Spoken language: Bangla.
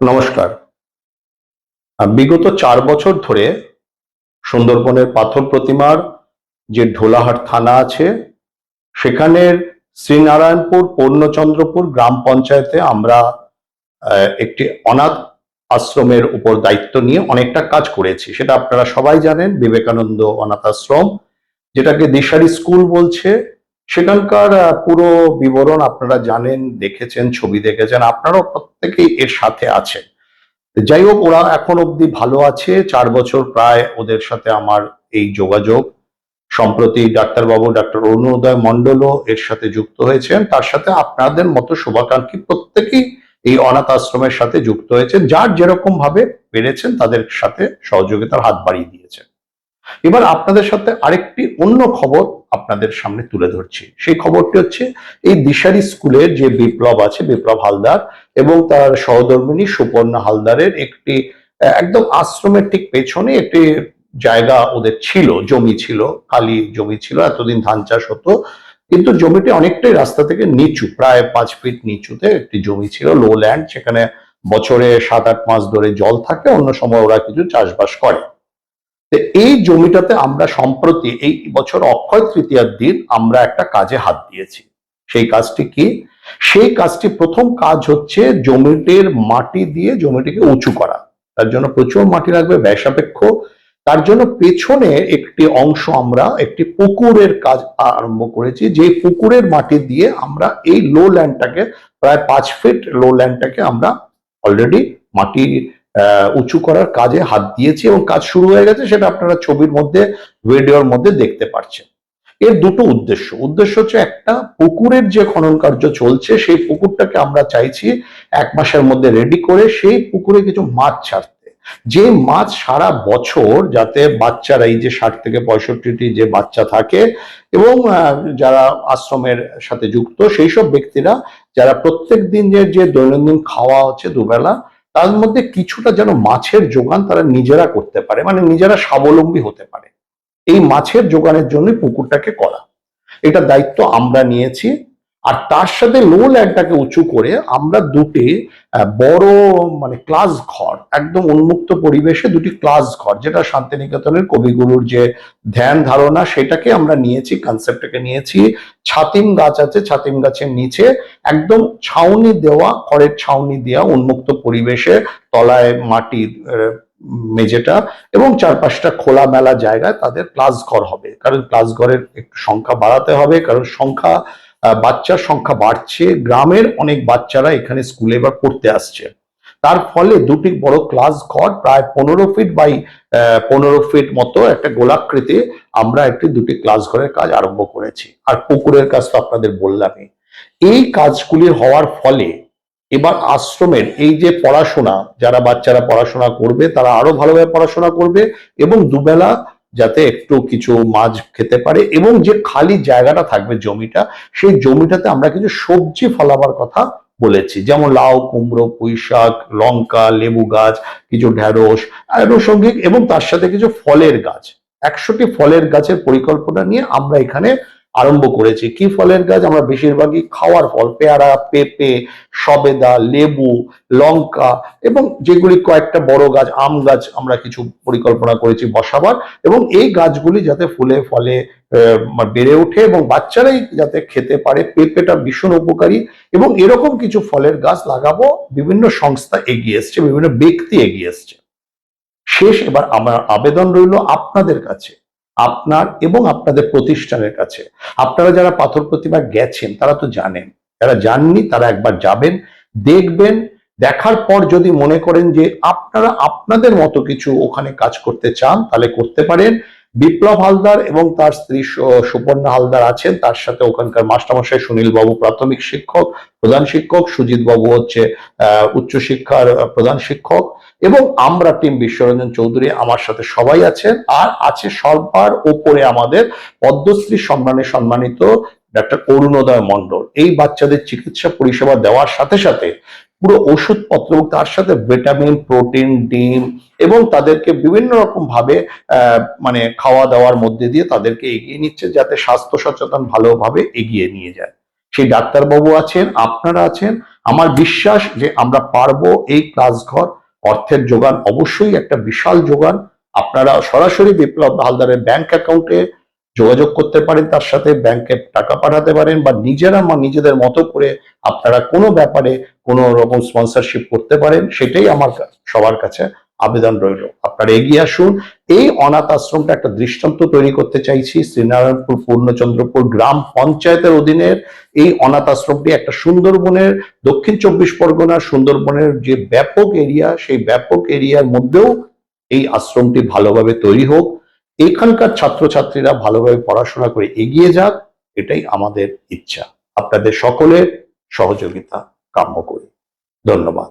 নমস্কার। বিগত চার বছর ধরে সুন্দরবনের পাথর প্রতিমার যে ঢোলাহাট থানা আছে, সেখানের শ্রীনারায়ণপুর পূর্ণচন্দ্রপুর গ্রাম পঞ্চায়েতে আমরা একটি অনাথ আশ্রমের উপর দায়িত্ব নিয়ে অনেকটা কাজ করেছি। সেটা আপনারা সবাই জানেন, বিবেকানন্দ অনাথ আশ্রম যেটাকে দিশারি স্কুল বলছে। সেখানকার পুরো বিবরণ আপনারা জানেন, দেখেছেন, ছবি দেখেছেন, আপনারাও প্রত্যেকেই এর সাথে আছেন। যাই হোক, ওরা এখন অবধি ভালো আছে। চার বছর প্রায় ওদের সাথে আমার এই যোগাযোগ। সম্প্রতি ডাক্তারবাবু, ডাক্তার অরুণোদয় মণ্ডলও এর সাথে যুক্ত হয়েছেন। তার সাথে আপনাদের মতো শুভাকাঙ্ক্ষী প্রত্যেকেই এই অনাথ আশ্রমের সাথে যুক্ত হয়েছেন। যার যেরকম ভাবে পেরেছেন, তাদের সাথে সহযোগিতার হাত বাড়িয়ে দিয়েছেন। এবার আপনাদের সাথে আরেকটি অন্য খবর আপনাদের সামনে তুলে ধরছি। সেই খবরটি হচ্ছে, এই দিশারি স্কুলের যে বিপ্লব আছে, বিপ্লব হালদার এবং তার সহধর্মিনী সুপর্ণা হালদারের একটি, একদম আশ্রমের ঠিক পেছনে একটি জায়গা ওদের ছিল, জমি ছিল, খালি জমি ছিল, এতদিন ধান চাষ হতো। কিন্তু জমিটি অনেকটাই রাস্তা থেকে নিচু, প্রায় পাঁচ ফিট নিচুতে একটি জমি ছিল লো ল্যান্ড সেখানে বছরে সাত আট মাস ধরে জল থাকে, অন্য সময় ওরা কিছু চাষবাস করে। এই জমিটাতে আমরা সম্প্রতি এই বছর অক্ষয় তৃতীয়ার দিন আমরা একটা কাজে হাত দিয়েছি। সেই কাজটি কি? সেই কাজটি প্রথম কাজ হচ্ছে জমিটির মাটি দিয়ে জমিটিকে উঁচু করা। তার জন্য প্রচুর মাটি লাগবে, ব্যয়সাপেক্ষ। তার জন্য পেছনে একটি অংশ আমরা একটি পুকুরের কাজ আরম্ভ করেছি। যে পুকুরের মাটি দিয়ে আমরা এই লো ল্যান্ডটাকে প্রায় পাঁচ ফিট লো ল্যান্ডটাকে আমরা অলরেডি মাটি উঁচু করার কাজে হাত দিয়েছি এবং কাজ শুরু হয়ে গেছে, সেটা আপনারা ছবির মধ্যে, ভিডিওর মধ্যে দেখতে পাচ্ছেন এর দুটো উদ্দেশ্য। উদ্দেশ্য হচ্ছে একটা, পুকুরের যে খনন কার্য চলছে, সেই পুকুরটাকে আমরা চাইছি এক মাসের মধ্যে রেডি করে সেই পুকুরে কিছু মাছ ছাড়তে। যে মাছ সারা বছর যাতে বাচ্চারা, এই যে ষাট থেকে পঁয়ষট্টিটি যে বাচ্চা থাকে এবং যারা আশ্রমের সাথে যুক্ত, সেই সব ব্যক্তিরা, যারা প্রত্যেক দিন যে যে দৈনন্দিন খাওয়া হচ্ছে দুবেলা তার মধ্যে কিছুটা যেন মাছের যোগান তারা নিজেরা করতে পারে মানে নিজেরা স্বাবলম্বী হতে পারে। এই মাছের যোগানের জন্য পুকুরটাকে করা। এটা দায়িত্ব আমরা নিয়েছি। আর তার সাথে লো ল্যান্ডটাকে উঁচু করে আমরা দুটি বড় মানে ক্লাস ঘর, একদম উন্মুক্ত পরিবেশে দুটি ক্লাস ঘর, যেটা শান্তিনিকেতনের কবিগুরুর যে ধ্যান ধারণা, সেটাকে আমরা নিয়েছি কনসেপ্টটাকে নিয়েছি। ছাতিম গাছ আছে, ছাতিম গাছের নিচে একদম ছাউনি দেওয়া, খড়ের ছাউনি দেওয়া উন্মুক্ত পরিবেশে তলায় মাটি মেঝেটা এবং চারপাশটা খোলা মেলা জায়গায় তাদের ক্লাস ঘর হবে। কারণ ক্লাস ঘরের একটু সংখ্যা বাড়াতে হবে, কারণ সংখ্যা বাচ্চার সংখ্যা বাড়ছে, গ্রামের অনেক বাচ্চারা এখানে স্কুলে এবার পড়তে আসছে। তার ফলে দুটি বড় ক্লাস ঘর প্রায় পনেরো ফিট বাই পনেরো ফিট মতো একটা গোলাকৃতি আমরা একটি দুটি ক্লাস ঘরের কাজ আরম্ভ করেছি। আর পুকুরের কাজ তো আপনাদের বললামই। এই কাজগুলি হওয়ার ফলে এবার আশ্রমের এই যে পড়াশোনা, যারা বাচ্চারা পড়াশোনা করবে, তারা আরও ভালোভাবে পড়াশোনা করবে এবং দুবেলা যাতে একটু কিছু মাছ খেতে পারে এবং যে খালি জায়গাটা থাকবে জমিটা, সেই জমিটাতে আমরা কিছু সবজি ফলাবার কথা বলেছি। যেমন লাউ, কুমড়ো পুঁই শাক লঙ্কা, লেবু গাছ, কিছু ঢেঁড়স আনুষঙ্গিক এবং তার সাথে কিছু ফলের গাছ। একশোটি ফলের গাছের পরিকল্পনা নিয়ে আমরা এখানে আরম্ভ করেছি। কি ফলের গাছ? আমরা বেশিরভাগই খাওয়ার ফল। পেয়ারা, পেঁপে, সবেদা, লেবু, লঙ্কা এবং যেগুলি কয়েকটা বড় গাছ, আম গাছ আমরা কিছু পরিকল্পনা করেছি বসাবার এবং এই গাছগুলি যাতে ফুলে, ফলে বেড়ে ওঠে এবং বাচ্চারাই যাতে খেতে পারে, পেঁপেটা ভীষণ উপকারী এবং এরকম কিছু ফলের গাছ লাগাবো, বিভিন্ন সংস্থা এগিয়ে এসছে, বিভিন্ন ব্যক্তি এগিয়ে এসছে। শেষ এবার আমার আবেদন রইল আপনাদের কাছে। আপনার এবং আপনাদের প্রতিষ্ঠানের কাছে। আপনারা যারা পাথর প্রতিমা গেছেন, তারা তো জানেন। যারা যাননি, তারা একবার যাবেন, দেখবেন, দেখার পর যদি মনে করেন যে আপনারা আপনাদের মতো কিছু ওখানে কাজ করতে চান, তাহলে করতে পারেন। বিপ্লব হালদার এবং তার স্ত্রী সুপর্ণা হালদার আছেন। তার সাথে ওখানকার মাস্টারমশাই সুনীল বাবু প্রাথমিক শিক্ষক প্রধান শিক্ষক সুজিত বাবু হচ্ছে আহ, উচ্চশিক্ষার প্রধান শিক্ষক এবং আমরা টিম বিশ্বরঞ্জন চৌধুরী আমার সাথে সবাই আছেন। আর আছে সবার ওপরে আমাদের পদ্মশ্রী সম্মানে সম্মানিত ডাক্তার অরুণোদয় মণ্ডল। এই বাচ্চাদের চিকিৎসা পরিষেবা দেওয়ার সাথে সাথে পুরো ওষুধপত্র এবং তার সাথে ভিটামিন, প্রোটিন, ডিম এবং তাদেরকে বিভিন্ন রকম ভাবে মানে খাওয়া দাওয়ার মধ্যে দিয়ে তাদেরকে এগিয়ে নিচ্ছে যাতে স্বাস্থ্য সচেতন ভালোভাবে এগিয়ে নিয়ে যায়। সেই ডাক্তারবাবু আছেন, আপনারা আছেন। আমার বিশ্বাস যে আমরা পারব এই ক্লাস ঘর অর্থের যোগান অবশ্যই একটা বিশাল যোগান। আপনারা সরাসরি বিপ্লব হালদারের ব্যাংক অ্যাকাউন্টে যোগাযোগ করতে পারেন, তার সাথে ব্যাংকে টাকা পাঠাতে পারেন বা নিজেরা মা- নিজেদের মতো করে আপনারা কোনো ব্যাপারে কোনো রকম স্পন্সরশিপ করতে পারেন, সেটাই আমার সবার কাছে আবেদন রইল। আপনারা এগিয়ে আসুন। এই অনাথ আশ্রমটা একটা দৃষ্টান্ত তৈরি করতে চাইছি। শ্রীনারায়ণপুর, পূর্ণচন্দ্রপুর গ্রাম পঞ্চায়েতের অধীনের এই অনাথ আশ্রমটি একটা সুন্দরবনের দক্ষিণ চব্বিশ পরগনা সুন্দরবনের যে ব্যাপক এরিয়া সেই ব্যাপক এরিয়ার মধ্যেও এই আশ্রমটি ভালোভাবে তৈরি হোক। এখানকার ছাত্রছাত্রীরা ভালোভাবে পড়াশোনা করে এগিয়ে যাক, এটাই আমাদের ইচ্ছা। আপনাদের সকলের সহযোগিতা কাম্য করি। ধন্যবাদ।